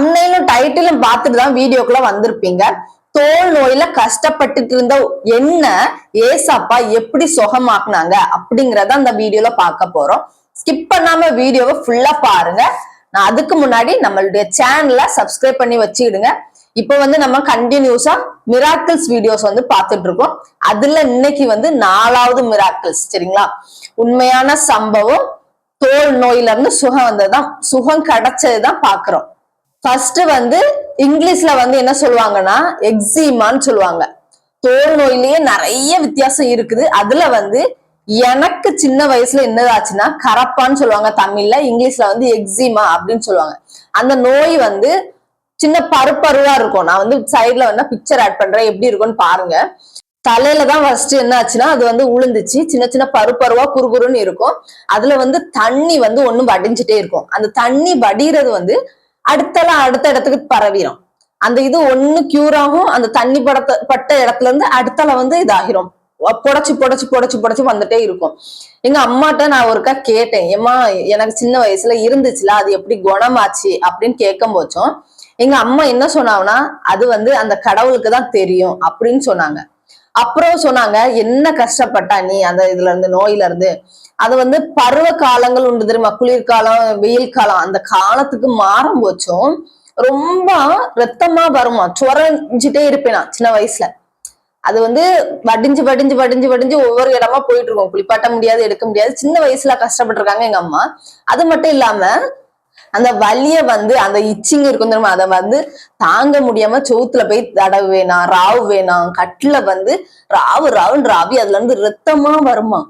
தம்னையிலும் டைட்டிலும் பார்த்துட்டு தான் வீடியோக்குள்ள வந்திருப்பீங்க. தோல் நோயில கஷ்டப்பட்டுட்டு இருந்த என்ன ஏசாப்பா எப்படி சுகமாக்குனாங்க அப்படிங்கறத அந்த வீடியோல பார்க்க போறோம். ஸ்கிப் பண்ணாம வீடியோவை ஃபுல்லா பாருங்க. நான் அதுக்கு முன்னாடி நம்மளுடைய சேனலை சப்ஸ்கிரைப் பண்ணி வச்சுக்கிடுங்க. இப்போ வந்து நம்ம கண்டினியூஸா மிராக்கிள்ஸ் வீடியோஸ் வந்து பார்த்துட்டு இருக்கோம். அதுல இன்னைக்கு வந்து நாலாவது மிராக்கிள்ஸ் சரிங்களா? உண்மையான சம்பவம் தோல் நோயில இருந்து சுகம் வந்ததுதான். சுகம் கிடைச்சதுதான் பாக்குறோம் ஃபர்ஸ்ட் வந்து இங்கிலீஷ்ல வந்து என்ன சொல்லுவாங்கன்னா எக்ஸிமான்னு சொல்லுவாங்க. தோல் நோயிலேயே நிறைய வித்தியாசம் இருக்குது. அதுல வந்து எனக்கு சின்ன வயசுல என்னதாச்சுன்னா கரப்பான்னு சொல்லுவாங்க தமிழ்ல இங்கிலீஷ்ல வந்து எக்ஸிமா அப்படின்னு சொல்லுவாங்க. அந்த நோய் வந்து சின்ன பருப்பருவா இருக்கும். நான் வந்து சைட்ல வேணா பிக்சர் ஆட் பண்றேன் எப்படி இருக்கும்னு பாருங்க. தலையில தான் ஃபர்ஸ்ட் என்ன ஆச்சுன்னா அது வந்து உளுந்துச்சு. சின்ன சின்ன பருப்பருவா குறுகுறுன்னு இருக்கும். அதுல வந்து தண்ணி வந்து ஒண்ணு வடிஞ்சிட்டே இருக்கும். அந்த தண்ணி வடிகிறது வந்து அடுத்தலாம் அடுத்த இடத்துக்கு பரவிடும் அந்த இது ஒண்ணு கியூர் ஆகும் அந்த தண்ணி படத்த பட்ட இடத்துல இருந்து அடுத்தல வந்து இதாகிரும். புடச்சு புடச்சு புடச்சு புடச்சு வந்துட்டே இருக்கும். எங்க அம்மாட்ட நான் ஒருக்கா கேட்டேன் ஏமா எனக்கு சின்ன வயசுல இருந்துச்சுல அது எப்படி குணமாச்சு? அப்படின்னு கேட்கும் போச்சும் எங்க அம்மா என்ன சொன்னாங்கன்னா அது வந்து அந்த கடவுளுக்கு தான் தெரியும் அப்படின்னு சொன்னாங்க. அப்புறம் சொன்னாங்க என்ன கஷ்டப்பட்டா நீ அந்த இதுல இருந்து நோயில இருந்து? அது வந்து பருவ காலங்கள் உண்டு தெரியுமா? குளிர்காலம் வெயில் காலம் அந்த காலத்துக்கு மாறும் போச்சும் ரொம்ப ரத்தமா வருமா? சுரஞ்சிட்டே இருப்பேன் நான் சின்ன வயசுல. அது வந்து வடிஞ்சு வடிஞ்சு வடிஞ்சு வடிஞ்சு ஒவ்வொரு இடமா போயிட்டு இருக்கோம். குளிப்பாட்ட முடியாது எடுக்க முடியாது. சின்ன வயசுல கஷ்டப்பட்டிருக்காங்க எங்க அம்மா. அது மட்டும் இல்லாம அந்த வலிய வந்து அந்த இச்சிங் இருக்கும் தெரியுமா? அதை வந்து தாங்க முடியாம சோத்துல போய் தடவு வேணாம் ராவு வேணாம் கட்டுல வந்து ராவு ராவுன்னு ராவி அதுல இருந்து ரத்தமா வருமா?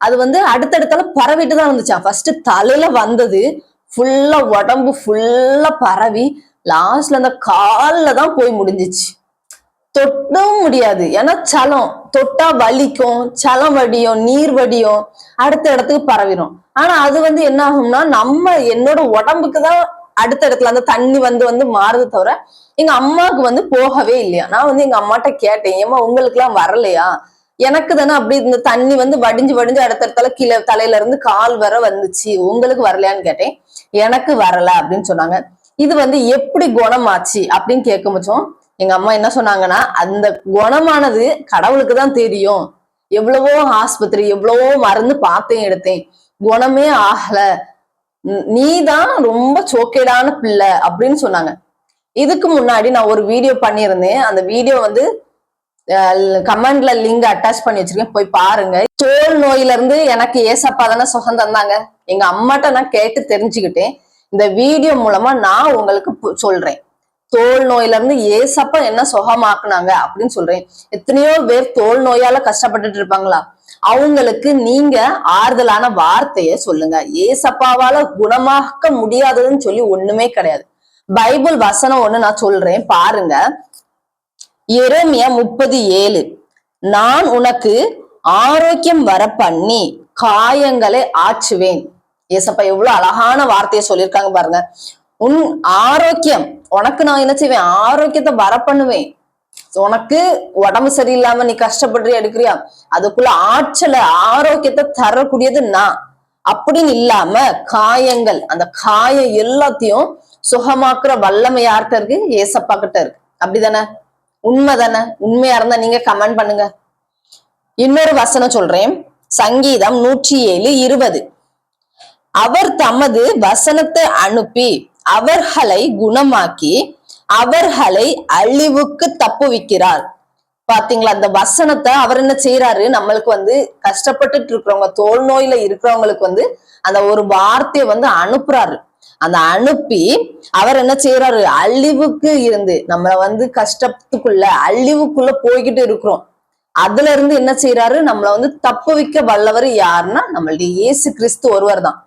அது வந்து அடுத்தடுத்தால பரவிட்டு தான் வந்துச்சான் ஃபர்ஸ்ட் தலையில வந்தது ஃபுல்லா உடம்பு ஃபுல்லா பரவி லாஸ்ட்ல அந்த கால்ல தான் போய் முடிஞ்சிச்சு. தொட்டவும் முடியாது. ஏன்னா சலம் தொட்டா வலிக்கும் சலம் வடியும் நீர் வடியும் அடுத்த இடத்துக்கு பரவிடும் ஆனா அது வந்து என்ன ஆகும்னா நம்ம என்னோட உடம்புக்கு தான் அடுத்த இடத்துல அந்த தண்ணி வந்து வந்து மாறுது தவிர எங்க அம்மாவுக்கு வந்து போகவே இல்லையா? நான் வந்து எங்க அம்மாட்ட கேட்டேன் ஏமா உங்களுக்கு எல்லாம் வரலையா? எனக்கு தானே அப்படி இந்த தண்ணி வந்து வடிஞ்சு வடிஞ்சு அடுத்த இடத்துல கீழே தலையில இருந்து கால் வர வந்துச்சு. உங்களுக்கு வரலையான்னு கேட்டேன் எனக்கு வரல அப்படின்னு சொன்னாங்க. இது வந்து எப்படி குணமாச்சு அப்படின்னு கேட்க முச்சோம் எங்க அம்மா என்ன சொன்னாங்கன்னா அந்த குணமானது கடவுளுக்கு தான் தெரியும். எவ்வளவோ ஆஸ்பத்திரி எவ்வளவோ மருந்து பார்த்தேன் எடுத்தேன். குணமே ஆகல. நீ தான் ரொம்ப சோக்கேடான பிள்ளை அப்படின்னு சொன்னாங்க. இதுக்கு முன்னாடி நான் ஒரு வீடியோ பண்ணியிருந்தேன். அந்த வீடியோ வந்து கமெண்ட்ல லிங்க் அட்டாச் பண்ணி வச்சிருக்கேன். போய் பாருங்க. தோல் நோயில இருந்து எனக்கு ஏசப்பா தானே சுகம் தந்தாங்க. எங்க அம்மாட்ட நான் கேட்டு தெரிஞ்சுக்கிட்டேன். இந்த வீடியோ மூலமா நான் உங்களுக்கு சொல்றேன். தோல் நோயில இருந்து ஏசப்பா என்ன சுகமாக்குனாங்க அப்படின்னு சொல்றேன். எத்தனையோ பேர் தோல் நோயால கஷ்டப்பட்டுட்டு இருப்பாங்களா? அவங்களுக்கு நீங்க ஆறுதலான வார்த்தைய சொல்லுங்க. ஏசப்பாவால குணமாக்க முடியாததுன்னு சொல்லி ஒண்ணுமே கிடையாது. பைபிள் வசனம் ஒண்ணு நான் சொல்றேன். பாருங்க. எரேமியா முப்பது ஏழு. நான் உனக்கு ஆரோக்கியம் வர பண்ணி காயங்களை ஆச்சுவேன் ஏசப்பா எவ்வளவு அழகான வார்த்தையை சொல்லியிருக்காங்க பாருங்க. உன் ஆரோக்கியம். உனக்கு நான் என்ன செய்வேன்? ஆரோக்கியத்தை வர பண்ணுவேன் உனக்கு உடம்பு சரியில்லாம நீ கஷ்டப்படுறியா எடுக்கிறியா? அதுக்குள்ள ஆற்றலை ஆரோக்கியத்தை தரக்கூடியது நான். அப்படின்னு இல்லாம காயங்கள் அந்த காயம் எல்லாத்தையும் சுகமாக்குற வல்லமை யார்கிட்ட இருக்கு? ஏசப்பா கிட்ட இருக்கு. அப்படிதானே? உண்மை தானே? உண்மையா இருந்தா நீங்க கமெண்ட் பண்ணுங்க. இன்னொரு வசனம் சொல்றேன். சங்கீதம் நூற்றி ஏழு இருபது. அவர் தமது வசனத்தை அனுப்பி அவர்களை குணமாக்கி அவர்களை அழிவுக்கு தப்புவிக்கிறார் பாத்தீங்களா? அந்த வசனத்தை அவர் என்ன செய்யறாரு நம்மளுக்கு வந்து கஷ்டப்பட்டுட்டு இருக்கிறவங்க தோல் நோயில இருக்கிறவங்களுக்கு வந்து அந்த ஒரு வார்த்தையை வந்து அனுப்புறாரு. அந்த அனுப்பி அவர் என்ன செய்யறாரு அழிவுக்கு இருந்து நம்மள வந்து கஷ்டத்துக்குள்ள அழிவுக்குள்ள போய்கிட்டு இருக்கிறோம். அதுல இருந்து என்ன செய்யறாரு நம்மள வந்து தப்பு வைக்க வல்லவர் யாருன்னா நம்மளுடைய இயேசு கிறிஸ்து ஒருவர் தான்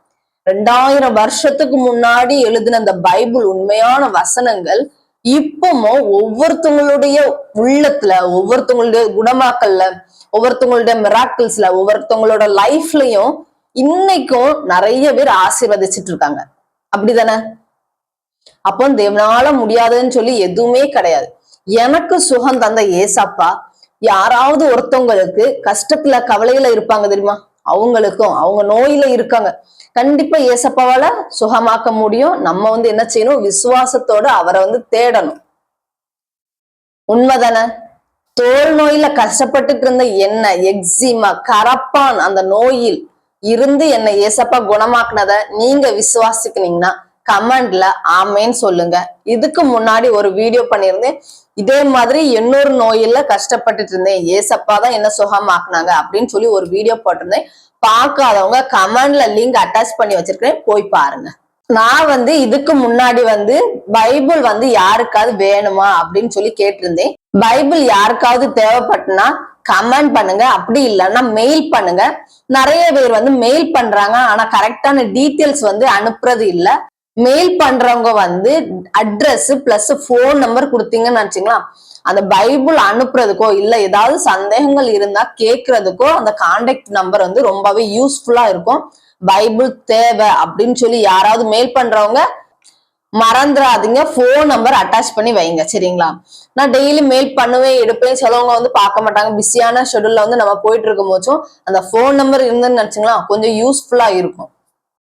ரெண்டாயிரம் வருஷத்துக்கு முன்னாடி எழுதின அந்த பைபிள் உண்மையான வசனங்கள் இப்பவும் ஒவ்வொருத்தவங்களுடைய உள்ளத்துல ஒவ்வொருத்தவங்களுடைய குணமாக்கல்ல ஒவ்வொருத்தவங்களுடைய மிராக்கிள்ஸ்ல ஒவ்வொருத்தவங்களோட லைஃப்லயும் இன்னைக்கும் நிறைய பேர் ஆசீர்வதிச்சிட்டு இருக்காங்க. அப்படிதானே? அப்போ தேவனால முடியாதுன்னு சொல்லி எதுவுமே கிடையாது. எனக்கு சுகம் தந்த ஏசாப்பா யாராவது ஒருத்தவங்களுக்கு கஷ்டத்துல கவலையில இருப்பாங்க தெரியுமா? அவங்களுக்கும் அவங்க நோயில இருக்காங்க. கண்டிப்பா ஏசப்பாவால சுகமாக்க முடியும். நம்ம வந்து என்ன செய்யணும்? விசுவாசத்தோட அவரை வந்து தேடணும். உண்மைதானே? தோல் நோயில கஷ்டப்பட்டுட்டு இருந்த என்ன எக்ஸிமா கரப்பான் அந்த நோயில் இருந்து என்ன ஏசப்பா குணமாக்குனத நீங்க விசுவாசிக்கிறீங்கன்னா கமெண்ட்ல ஆமேன்னு சொல்லுங்க. இதுக்கு முன்னாடி ஒரு வீடியோ பண்ணியிருந்தேன். இதே மாதிரி இன்னொரு நோயில கஷ்டப்பட்டுட்டு இருந்தேன். ஏசப்பா தான் என்ன சுகமாக்குனாங்க அப்படின்னு சொல்லி ஒரு வீடியோ போட்டிருந்தேன். பார்க்காதவங்க கமெண்ட்ல லிங்க் அட்டாச் பண்ணி வச்சிருக்கேன் போய் பாருங்க. நான் வந்து இதுக்கு முன்னாடி வந்து பைபிள் வந்து யாருக்காவது வேணுமா அப்படின்னு சொல்லி கேட்டிருந்தேன். பைபிள் யாருக்காவது தேவைப்பட்டுனா கமெண்ட் பண்ணுங்க. அப்படி இல்லைன்னா மெயில் பண்ணுங்க. நிறைய பேர் வந்து மெயில் பண்றாங்க. ஆனா கரெக்டான டீட்டெயில்ஸ் வந்து அனுப்புறது இல்ல. மெயில் பண்றவங்க வந்து அட்ரஸ் பிளஸ் ஃபோன் நம்பர் கொடுத்தீங்கன்னு நினைச்சிங்களா? அந்த பைபிள் அனுப்புறதுக்கோ இல்ல ஏதாவது சந்தேகங்கள் இருந்தா கேக்குறதுக்கோ அந்த கான்டாக்ட் நம்பர் வந்து ரொம்பவே யூஸ்ஃபுல்லா இருக்கும். பைபிள் தேவை அப்படின்னு சொல்லி யாராவது மெயில் பண்றவங்க மறந்துடாதீங்க ஃபோன் நம்பர் அட்டாச் பண்ணி வைங்க சரிங்களா? நான் டெய்லி மெயில் பண்ணுவேன் எடுப்பேன். சிலவங்க வந்து பார்க்க மாட்டாங்க. பிஸியான ஷெடியூல்ல வந்து நம்ம போயிட்டு இருக்கும் போச்சும் அந்த ஃபோன் நம்பர் இருந்ததுன்னு நினைச்சிங்களா? கொஞ்சம் யூஸ்ஃபுல்லா இருக்கும்.